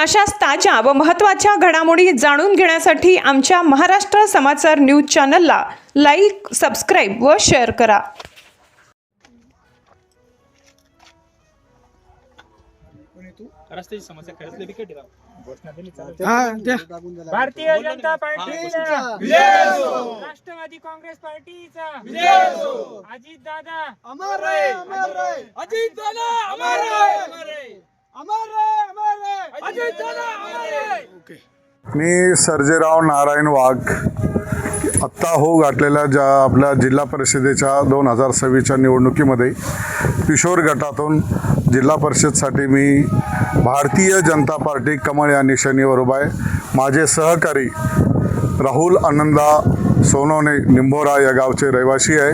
अशाच ताज्या व महत्त्वाच्या घडामोडी जाणून घेण्यासाठी आमच्या महाराष्ट्र समाचार न्यूज चॅनलला लाईक सबस्क्राईब व शेअर करा. रस्त्याची समस्या खरंच बिकट आहे घोषणा दिली चालेल. हा द्या. भारतीय जनता पार्टीचा. राष्ट्रवादी काँग्रेस पार्टीचा. अजित दादा अमर रहे अमर रहे. अजीत दादा अमर रहे. मी सर्जेराव नारायण वाघ. आत्ता हो गाठलेल्या ज्या आपल्या जिल्हा परिषदेच्या दोन हजार सव्वीसच्या निवडणुकीमध्ये किशोर गटातून जिल्हा परिषदसाठी मी भारतीय जनता पार्टी कमळ या निशाणीवर उभा आहे. माझे सहकारी राहुल आनंदा सोनवणे निंबोरा या गावचे रहिवासी आहे.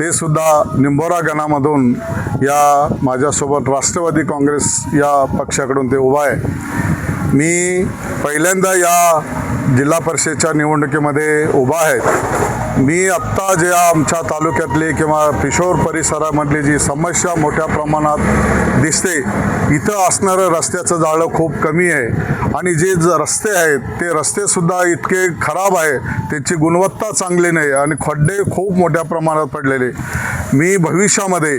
ते सुद्धा निंबोरा गणामधून या माझ्यासोबत राष्ट्रवादी काँग्रेस या पक्षाकडून ते उभा आहे. मी पहिल्यांदा या जिल्हा परिषदच्या निवडणुकीमध्ये उभा आहे. मी आत्ता जे आमच्या तालुक्यातली किंवा पिशोर परिसरामधली जी समस्या मोठ्या प्रमाणात दिसते इथं असणारं रस्त्याचं जाळं खूप कमी आहे. आणि जे ज रस्ते आहेत ते रस्तेसुद्धा इतके खराब आहे त्याची गुणवत्ता चांगली नाही आणि खड्डे खूप मोठ्या प्रमाणात पडलेले. मी भविष्यामध्ये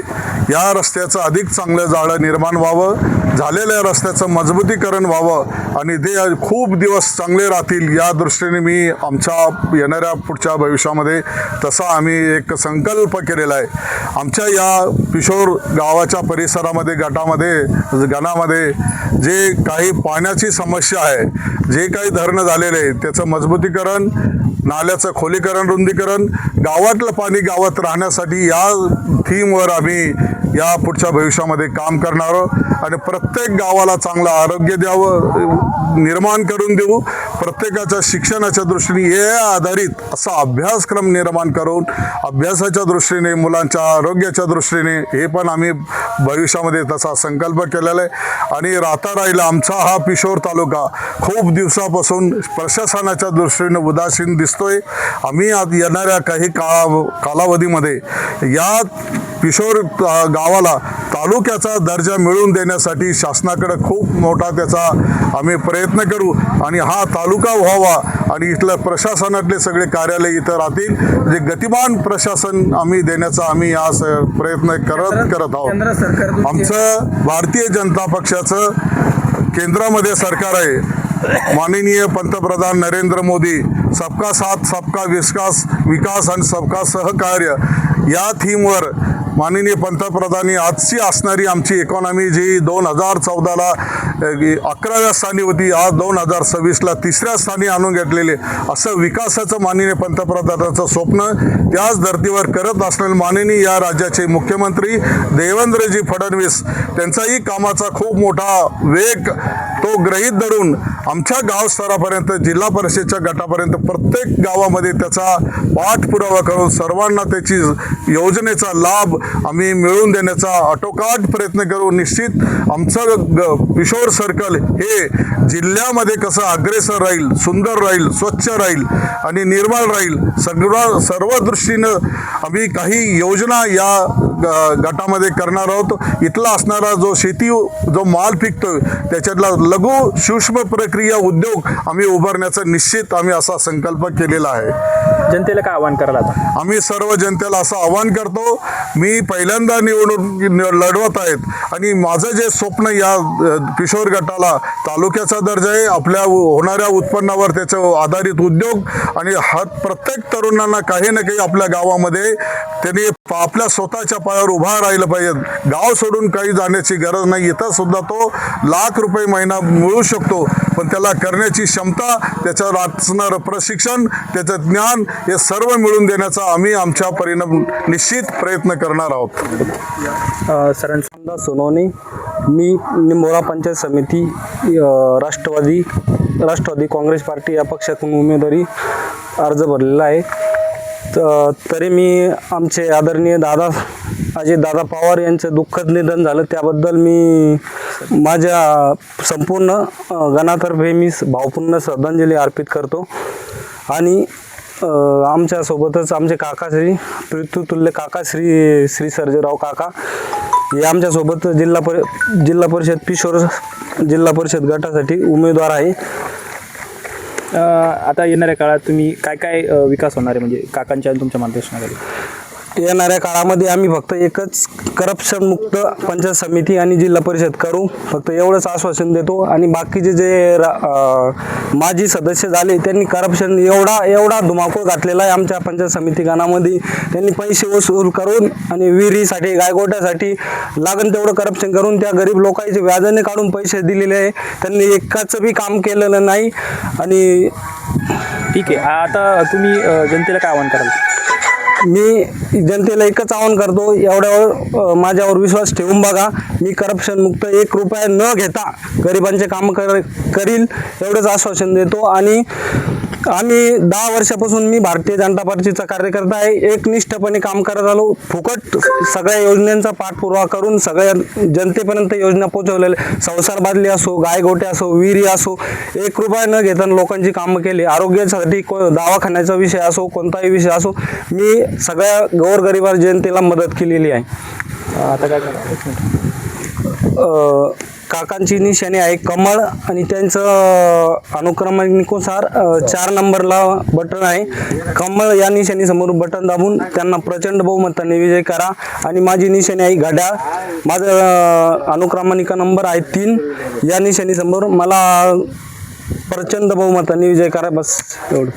या रस्त्याचं अधिक चांगलं जाळं निर्माण व्हावं झालेल्या रस्त्याचं मजबूतीकरण व्हावं आणि ते खूप दिवस चांगले राहतील या दृष्टीने मी आमच्या येणाऱ्या पुढच्या भविष्यामध्ये तसा आम्ही एक संकल्प केलेला आहे. आमच्या या पिशोर गावाच्या परिसरामध्ये गटामध्ये गणामध्ये जे काही पाण्याची समस्या आहे जे काही धरणं झालेले आहे त्याचं मजबूतीकरण नाल्याचं खोलीकरण रुंदीकरण गावातलं पाणी गावात राहण्यासाठी या थीमवर आम्ही या पुढच्या भविष्यामध्ये काम करणार आहोत. आणि प्रत्येक गावाला चांगलं आरोग्य द्यावं निर्माण करून देऊ. प्रत्येकाच्या शिक्षणाच्या दृष्टीने हे आधारित असा अभ्यासक्रम निर्माण करून अभ्यासाच्या दृष्टीने मुलांच्या आरोग्याच्या दृष्टीने हे पण आम्ही भविष्यामध्ये तसा संकल्प केलेला आहे. आणि राहता राहिला आमचा हा पिशोर तालुका खूप दिवसापासून प्रशासनाच्या दृष्टीने उदासीन दिसतोय. आम्ही आज येणाऱ्या काही काळा कालावधीमध्ये या पिशोर गावाला तालुक्याचा दर्जा मिळवून देण्यासाठी शासनाकडे खूप मोठा त्याचा आम्ही प्रयत्न करू. आणि हा तालुका व्हावा आणि इथलं प्रशासनातले सगळे कार्यालय इथं राहतील. जे गतिमान प्रशासन आम्ही देण्याचा आम्ही आज अ, प्रयत्न करत करत आहोत. आमचं भारतीय जनता पक्षाचं केंद्रामध्ये सरकार आहे. माननीय पंतप्रधान नरेंद्र मोदी सबका साथ सबका विकास विकास आणि सबका सहकार्य या थीमवर माननीय पंतप्रधानी आजची असणारी आमची इकॉनॉमी जी दोन हजार चौदाला अकराव्या स्थानी होती आज दोन हजार सव्वीसला तिसऱ्या स्थानी आणून घेतलेले असं विकासाचं माननीय पंतप्रधानाचं स्वप्न त्याच धर्तीवर करत असलेले माननीय या राज्याचे मुख्यमंत्री देवेंद्रजी फडणवीस त्यांचाही कामाचा खूप मोठा वेग तो ग्रहित धरून आमच्या गाव स्तरापर्यंत जिल्हा परिषदच्या गटापर्यंत प्रत्येक गावामध्ये त्याचा पाठपुरावा करून सर्वांना त्याची योजनेचा लाभ आम्ही मिळवून देण्याचा आटोकाट प्रयत्न करू. निश्चित आमचं ग किशोर सर्कल हे जिल्ह्यामध्ये कसं अग्रेसर राहील सुंदर राहील स्वच्छ राहील आणि निर्मळ राहील सगळं सर्व दृष्टीनं आम्ही काही योजना या गटामध्ये करणार आहोत. इथला असणारा जो शेती जो माल पिकतोय त्याच्यातला लघु सूक्ष्म प्रक्रिया उद्योग आम्ही उभारण्याचा निश्चित आम्ही असा संकल्प केलेला आहे. जनतेला काय आवाहन करायला आम्ही सर्व जनतेला असं आवाहन करतो मी पहिल्यांदा निवडून निव- लढवत आहेत. आणि माझं जे स्वप्न या किशोर गटाला तालुक्याचा दर्जा आहे आपल्या होणाऱ्या उत्पन्नावर त्याचं आधारित उद्योग आणि हा प्रत्येक तरुणांना काही ना काही आपल्या गावामध्ये त्यांनी आपल्या स्वतःच्या पायावर उभा राहिलं पाहिजे. गाव सोडून काही जाण्याची गरज नाही. इथं सुद्धा तो लाख रुपये महिना मिळू शकतो. पण त्याला करण्याची क्षमता त्याच्यावर असणारं प्रशिक्षण त्याचं ज्ञान हे सर्व मिळून देण्याचा आम्ही आमच्या परिणाम निश्चित प्रयत्न करणार आहोत. अ, सोनवणे. मी निंबोरा पंचायत समिती राष्ट्रवादी राष्ट्रवादी काँग्रेस पार्टी या पक्षातून उमेदवारी अर्ज भरलेला आहे. तरी मी आमचे आदरणीय दादा अजय दादा पवार यांचं दुःखद निधन झालं. त्याबद्दल मी माझ्या संपूर्ण गणातर्फे मी भावपूर्ण श्रद्धांजली अर्पित करतो. आणि आमच्यासोबतच आमचे काकाश्री पितृतुल्य काका श्री श्री सर्जेराव काका हे आमच्यासोबत जिल्हा परि जिल्हा परिषद पिशोर जिल्हा परिषद गटासाठी उमेदवार आहे. अ, आता येणाऱ्या काळात तुम्ही काय काय अ, विकास होणार आहे? म्हणजे काकांच्या आणि तुमच्या मार्गदर्शनाखाली. येणाऱ्या काळामध्ये आम्ही फक्त एकच करप्शन मुक्त पंचायत समिती आणि जिल्हा परिषद करू. फक्त एवढंच आश्वासन देतो. आणि बाकीचे जे रा- माजी सदस्य झाले त्यांनी करप्शन एवढा एवढा धुमाकूळ घातलेला आहे आमच्या पंचायत समिती गणामध्ये. त्यांनी पैसे वसूल करून आणि विहिरीसाठी गायगोट्यासाठी लागण तेवढं करप्शन करून त्या गरीब लोकांचे व्याजाने काढून पैसे दिलेले आहे. त्यांनी एकाचं बी काम केलेलं नाही. आणि ठीक आहे. आता तुम्ही जनतेला काय आवाहन कराल? मी जनतेला एकच आवाहन करतो एवढ्यावर माझ्यावर विश्वास ठेवून बघा. मी करप्शन मुक्त एक रुपया न घेता गरिबांचे काम कर करील एवढंच आश्वासन देतो. आणि आम्ही दहा वर्षापासून मी भारतीय जनता पार्टीचा कार्यकर्ता आहे. एकनिष्ठपणे काम करत आलो. फुकट सगळ्या योजनांचा पाठपुरावा करून सगळ्या जनतेपर्यंत योजना पोहोचवलेल्या संसार बादली असो गायगोटे असो विहिरी असो एक रुपया न घेताना लोकांची कामं केली. आरोग्यासाठी को दवाखान्याचा विषय असो कोणताही विषय असो मी सगळ्या गोरगरिबार जनतेला मदत केलेली आहे. आता काय काकांची निशाणी आहे कमळ आणि त्यांचं अनुक्रमानुसार चार नंबरला बटन आहे. कमळ या निशाणी समोर बटन दाबून त्यांना प्रचंड बहुमताने विजय करा. आणि माझी निशाणी आहे घड्याळ. माझं अ, अनुक्रमानिका नंबर आहे तीन. या निशाणी समोर मला प्रचंड बहुमताने विजय करा बस एवढं.